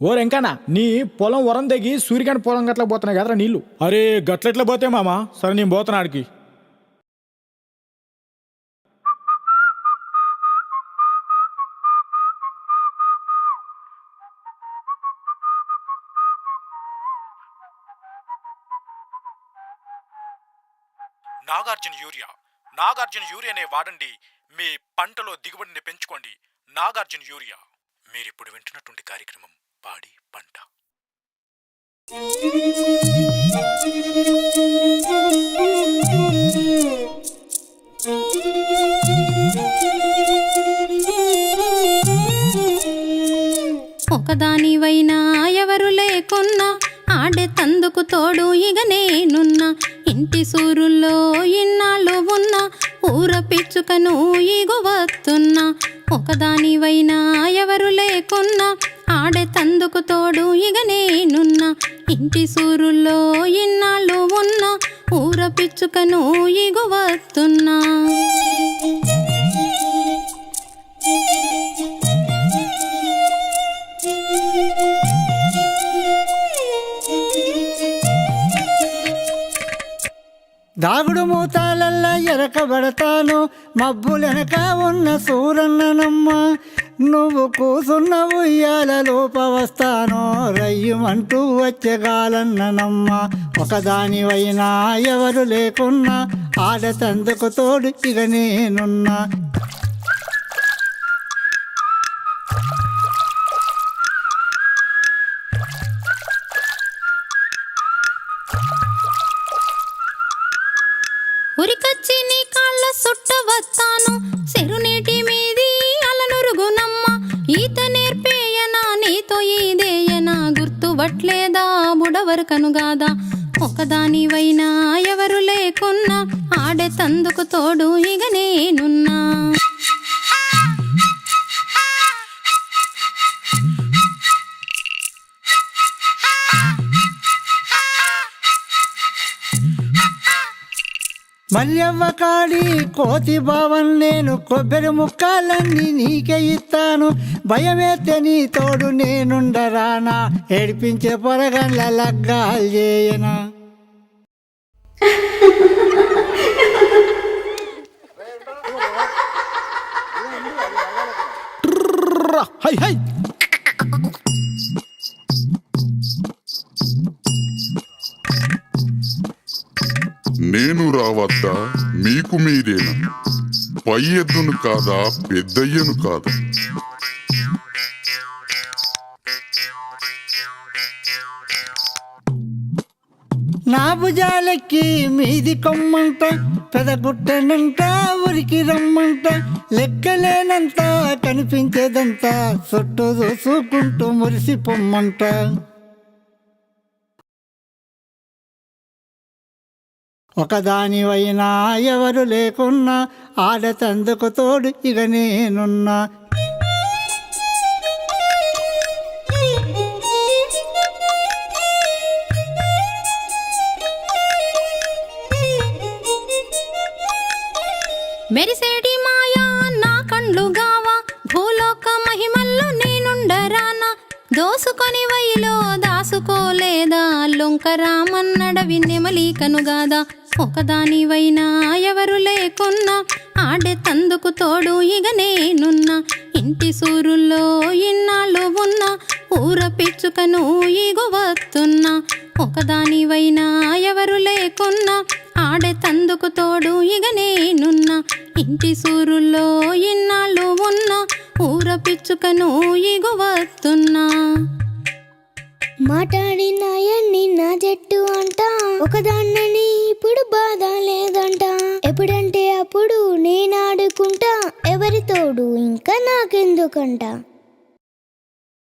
ఓ వెంకన్న నీ పొలం వరం తెగి సూర్యకాంత్ పొలం గట్ల పోతున్నాయి కదరా నీళ్ళు అరే గట్లెట్లా పోతే మామా? సరే నేను పోతున్నా ఆడికి. నాగార్జున యూరియా. నాగార్జున యూరియానే వాడండి మీ పంటలో దిగుబడిని పెంచుకోండి. నాగార్జున యూరియా. మీరిప్పుడు వింటున్నటువంటి కార్యక్రమం పాడి పంట. ఒకదానివైనా ఎవరు లేకున్నా ఆడే తందుకు తోడు ఇక నేనున్నా. ఇంటి సూరుల్లో ఇన్నాళ్ళు ఉన్నా ఊర పిచ్చుకను ఇగు వస్తున్నా ఒకదానివైనా ఎవరు లేకున్నా అందుకు తోడు ఇక నేనున్నా. ఇంటి సూరుల్లో ఇన్నాళ్ళు ఉన్నా. ఊర పిచ్చుకను ఇగు వస్తున్నా దాగుడు మూతాలల్లా ఎరకబడతాను. మబ్బులెనక ఉన్న సూరన్ననమ్మ. నువ్వు కూసున్న ఉయ్యాల లోపవస్తాను రయ్యమంటూ వచ్చగాలన్ననమ్మ ఒకదానివైనా ఎవరు లేకున్నా ఆడతందుకు తోడు ఇక నేనున్నా. ఉరికొచ్చి నీ కాళ్ళ సుట్ట వస్తాను. గుర్తుపట్లేదా బుడవరు కనుగాదా? ఒకదానివైనా ఎవరు లేకున్నా ఆడే తందుకు తోడు ఇక నేనున్నా. మల్లెవ్వ కాడి కోతి భావం నేను కొబ్బరి ముక్కలన్నీ నీకే ఇస్తాను. భయమేతే నీ తోడు నేనుండరానా? ఏడిపించే పొరగండ్ల లగ్గాలు చేయనా? Hi hi. నేను రావద్దా? మీకు మీరేనా? పై ఎద్దును కాదా? పెద్దయ్యను కాదా? నా భుజాలకి మీది కొమ్మంట పెదగుట్టనంట ఊరికి రమ్మంట లెక్కలేనంత కనిపించేదంతా చుట్టూ చూసుకుంటూ మురిసి ఒకదానివైనా ఎవరు లేకున్నా ఆడతందుకు తోడు ఇక నేనున్నా. మెరిసేటి మాయా నా కండ్లు గావా భూలోక మహిమల్లో నేనుండరానా? దోసుకొని వైలో దాసుకోలేదా? లొంకరామన్నడవి నెమలీకను గాదా ఒకదానివైనా ఎవరు లేకున్నా ఆడే తందుకు తోడు ఇక నేనున్నా. ఇంటి సూరుల్లో ఇన్నాళ్ళు ఉన్నా ఊర పిచ్చుకను ఇగు వస్తున్నా ఒకదానివైనా ఎవరు లేకున్నా ఆడే తందుకు తోడు ఇక నేనున్నా. ఇంటి సూరుల్లో ఇన్నాళ్ళు ఉన్నా ఊర పిచ్చుకను ఇగు వస్తున్నా మాట్లాడినాయన్ని నా జట్టు అంట ఒకదాన్నని ఇప్పుడు ఎప్పుడంటే అప్పుడు నేను ఆడుకుంటా ఎవరితోడు ఇంకా నాకెందుకంట?